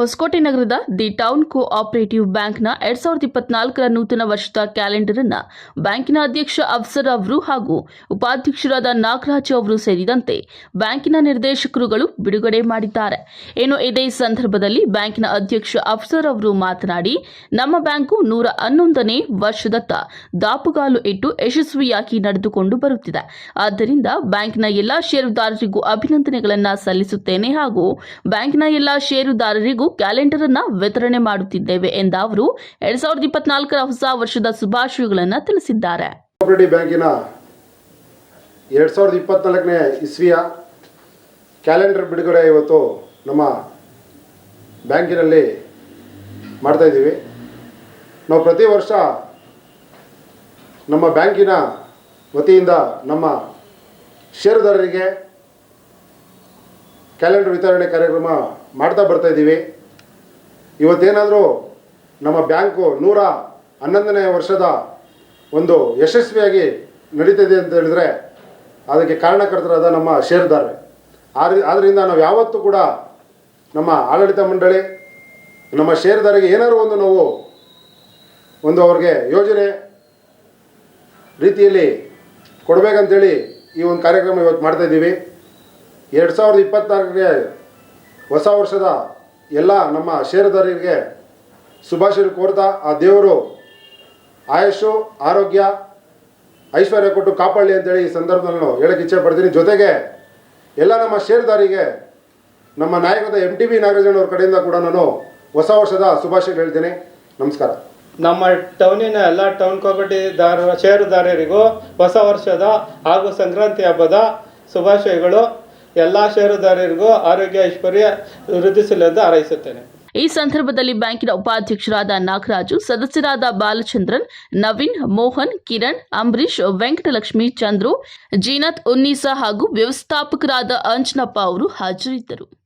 ಹೊಸಕೋಟೆ ನಗರದ the town cooperative ಬ್ಯಾಂಕ್ನ ಎರಡ್ ಸಾವಿರದ ಇಪ್ಪತ್ನಾಲ್ಕರ ನೂತನ ವರ್ಷದ ಕ್ಯಾಲೆಂಡರ್ ಅನ್ನ ಬ್ಯಾಂಕಿನ ಅಧ್ಯಕ್ಷ ಅಫ್ಸರ್ ಅವರು ಹಾಗೂ ಉಪಾಧ್ಯಕ್ಷರಾದ ನಾಗರಾಜ್ ಅವರು ಸೇರಿದಂತೆ ಬ್ಯಾಂಕಿನ ನಿರ್ದೇಶಕರುಗಳು ಬಿಡುಗಡೆ ಮಾಡಿದ್ದಾರೆ. ಏನು ಇದೇ ಸಂದರ್ಭದಲ್ಲಿ ಬ್ಯಾಂಕಿನ ಅಧ್ಯಕ್ಷ ಅಫ್ಸರ್ ಅವರು ಮಾತನಾಡಿ, ನಮ್ಮ ಬ್ಯಾಂಕು ನೂರ ಹನ್ನೊಂದನೇ ವರ್ಷದತ್ತ ದಾಪುಗಾಲು ಇಟ್ಟು ಯಶಸ್ವಿಯಾಗಿ ನಡೆದುಕೊಂಡು ಬರುತ್ತಿದೆ. ಆದ್ದರಿಂದ ಬ್ಯಾಂಕಿನ ಎಲ್ಲಾ ಷೇರುದಾರರಿಗೂ ಅಭಿನಂದನೆಗಳನ್ನು ಸಲ್ಲಿಸುತ್ತೇನೆ ಹಾಗೂ ಬ್ಯಾಂಕಿನ ಎಲ್ಲಾ ಷೇರುದಾರರಿಗೂ ಕ್ಯಾಲೆಂಡರ್ ಅನ್ನ ವಿತರಣೆ ಮಾಡುತ್ತಿದ್ದೇವೆ ಎಂದ ಅವರು, ಎರಡ್ ಸಾವಿರದ ಇಪ್ಪತ್ನಾಲ್ಕರ ಹೊಸ ವರ್ಷದ ಶುಭಾಶಯಗಳನ್ನು ತಿಳಿಸಿದ್ದಾರೆ. ಬ್ಯಾಂಕಿನ ಎರಡ್ ಸಾವಿರದ ಇಪ್ಪತ್ನಾಲ್ಕನೇ ಇಸ್ವಿಯ ಕ್ಯಾಲೆಂಡರ್ ಬಿಡುಗಡೆ ಇವತ್ತು ನಮ್ಮ ಬ್ಯಾಂಕಿನಲ್ಲಿ ಮಾಡ್ತಾಯಿದ್ದೀವಿ ನಾವು ಪ್ರತಿ ವರ್ಷ ನಮ್ಮ ಬ್ಯಾಂಕಿನ ವತಿಯಿಂದ ನಮ್ಮ ಷೇರುದಾರರಿಗೆ ಕ್ಯಾಲೆಂಡರ್ ವಿತರಣೆ ಕಾರ್ಯಕ್ರಮ ಮಾಡ್ತಾ ಬರ್ತಾ ಇದ್ದೀವಿ. ಇವತ್ತೇನಾದರೂ ನಮ್ಮ ಬ್ಯಾಂಕು ನೂರ ಹನ್ನೊಂದನೇ ವರ್ಷದ ಒಂದು ಯಶಸ್ವಿಯಾಗಿ ನಡೀತಿದೆ ಅಂತ ಹೇಳಿದ್ರೆ ಅದಕ್ಕೆ ಕಾರಣಕರ್ತರಾದ ನಮ್ಮ ಷೇರ್ದಾರರೇ. ಆದ್ದರಿಂದ ನಾವು ಯಾವತ್ತೂ ಕೂಡ ನಮ್ಮ ಆಡಳಿತ ಮಂಡಳಿ, ನಮ್ಮ ಷೇರುದಾರರಿಗೆ ಏನಾದರೂ ಒಂದು ನಾವು ಒಂದು ಅವ್ರಿಗೆ ಯೋಜನೆ ರೀತಿಯಲ್ಲಿ ಕೊಡಬೇಕಂತೇಳಿ ಈ ಒಂದು ಕಾರ್ಯಕ್ರಮ ಇವತ್ತು ಮಾಡ್ತಾ ಇದ್ದೀವಿ. ಎರಡು ಸಾವಿರದ ಇಪ್ಪತ್ತ್ನಾಲ್ಕಿಗೆ ಹೊಸ ವರ್ಷದ ಎಲ್ಲ ನಮ್ಮ ಷೇರುದಾರರಿಗೆ ಶುಭಾಶಯ ಕೋರ್ತಾ, ಆ ದೇವರು ಆಯುಷು ಆರೋಗ್ಯ, ಐಶ್ವರ್ಯ ಕೊಟ್ಟು ಕಾಪಾಡಲಿ ಅಂತೇಳಿ ಈ ಸಂದರ್ಭದಲ್ಲಿ ನಾನು ಹೇಳಕ್ಕೆ ಇಚ್ಛೆ ಪಡ್ತೀನಿ. ಜೊತೆಗೆ ಎಲ್ಲ ನಮ್ಮ ಷೇರುದಾರಿಗೆ ನಮ್ಮ ನಾಯಕದ ಎಂ ಟಿ ಬಿ ನಾಗರಾಜನವ್ರ ಕಡೆಯಿಂದ ಕೂಡ ನಾನು ಹೊಸ ವರ್ಷದ ಶುಭಾಶಯ ಹೇಳ್ತೀನಿ. ನಮಸ್ಕಾರ. ನಮ್ಮ ಟೌನಿನ ಎಲ್ಲ ಟೌನ್ ಕೋಪರೇಟಿವ್ದಾರ ಷೇರುದಾರರಿಗೂ ಹೊಸ ವರ್ಷದ ಹಾಗೂ ಸಂಕ್ರಾಂತಿ ಹಬ್ಬದ ಶುಭಾಶಯಗಳು. ಎಲ್ಲ ಷೇರುದಾರರಿಗೂ ಆರೋಗ್ಯ ಐಶ್ವರ್ಯ ವೃದ್ಧಿಸಲೆಂದು ಹಾರೈಸುತ್ತೇನೆ. ಈ ಸಂದರ್ಭದಲ್ಲಿ ಬ್ಯಾಂಕಿನ ಉಪಾಧ್ಯಕ್ಷರಾದ ನಾಗರಾಜು, ಸದಸ್ಯರಾದ ಬಾಲಚಂದ್ರನ್, ನವೀನ್, ಮೋಹನ್, ಕಿರಣ್ ಅಂಬರೀಶ್ ವೆಂಕಟಲಕ್ಷ್ಮಿ, ಚಂದ್ರು, ಜೀನತ್ ಉನ್ನೀಸಾ ಹಾಗೂ ವ್ಯವಸ್ಥಾಪಕರಾದ ಅಂಜನಪ್ಪ ಅವರು ಹಾಜರಿದ್ದರು.